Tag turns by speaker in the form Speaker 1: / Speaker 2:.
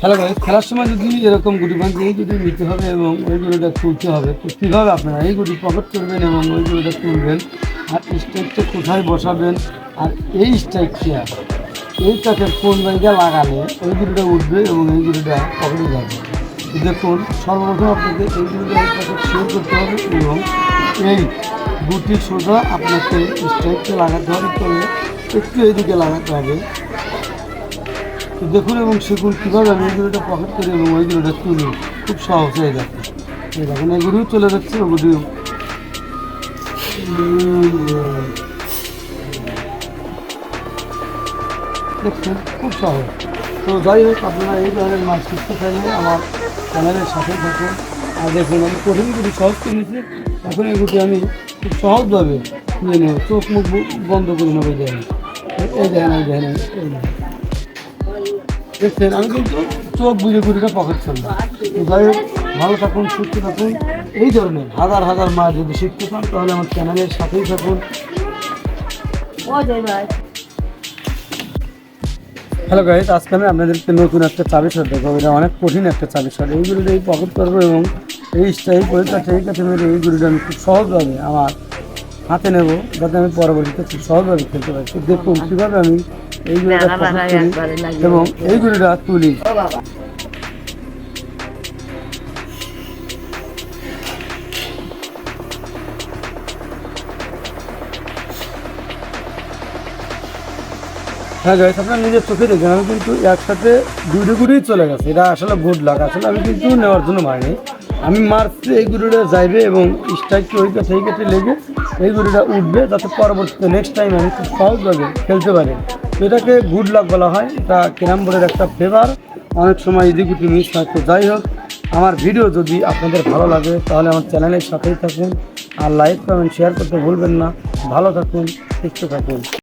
Speaker 1: খেলা করে খেলার সময় যদি এরকম গুটি ভাঙিয়ে যদি নিতে হবে এবং ওই গুলিটা তুলতে হবে, তো কীভাবে আপনারা এই গুটি পকেট করবেন এবং ওই গুলিটা তুলবেন? আর স্ট্রাইকটা কোথায় বসাবেন? আর এই স্ট্রাইকটা এই কাঠের কোন জায়গায় লাগালে ওই গুলিটা উঠবে এবং এই গুলিটা পকেটে যাবে? দেখুন, সর্বপ্রথম আপনাকে এই এই কাঠে শেয়ার করতে হবে এবং এই গুটির সোজা আপনাকে স্ট্রাইকটা লাগাতে হবে। তবে একটু এইদিকে লাগাতে হবে তো দেখুন এবং সেগুন কীভাবে আমি এগুলোটা পকেট করি এবং ওইগুলোটা তুলি। খুব সহজ হয়ে যাচ্ছে। এই দেখুন, এগুলিও চলে যাচ্ছে, ওগুলিও। দেখছেন, খুব সহজ। তো যাই হোক, আপনারা এই ধরনের মাছ শিখতে চাইলে আমার চ্যানেলের সাথে থাকুন। আর দেখুন, আমি কঠিনগুলি সহজ করে নিয়েছি, এখন এগুলি আমি খুব সহজভাবে নিয়ে নেব। চোখ মুখ বন্ধ করে নেব যাই এই এই দেখছেন, আমি কিন্তু চোখ বুঝে ঘুরিটা পকেট তো যাই ভালো থাকুন, সুস্থ থাকুন। এই ধরনের হাজার হাজার মাছ যদি শিখতে চান, তাহলে আমার চ্যানেলের সাথেই থাকুন। হ্যালো গাইজ আজকে আমি আপনাদেরকে নতুন একটা চাবি শট দেখাবো। এটা অনেক কঠিন একটা চাবি শট এইগুলো এই পকেট করব এবং এই স্টাইল পরীক্ষা সেই কাছে মেরে এইগুলিটা আমি খুব সহজভাবে আমার হাতে নেব যাতে আমি পরবর্তীতে খুব সহজভাবে খেলতে পারি। দেখুন কীভাবে আমি করি এবং এইগুলিটা তুলি। হ্যাঁ গাইস আপনার নিজের চোখে দেখেন আমি কিন্তু একসাথে দুটো গুড়িই চলে গেছে। এটা আসলে গুড লাগ আসলে আমি কিন্তু নেওয়ার জন্য মারিনি আমি মারছি এই গুড়িটা যাইবে এবং স্ট্রাইকটি ওই কাছে এই কাছে লেগে এই উঠবে যাতে পরবর্তীতে নেক্সট টাইম আমি খুব সহজভাবে খেলতে পারি। এটাকে গুড লাক বলা হয়, এটা ক্যারাম বোর্ডের একটা ফেভার অনেক সময় এদিক উঠি মিস হয়, তো যাই হোক, আমার ভিডিও যদি আপনাদের ভালো লাগে, তাহলে আমার চ্যানেলের সাথেই থাকুন। আর লাইক কমেন্ট শেয়ার করতে ভুলবেন না। ভালো থাকুন, সুস্থ থাকুন।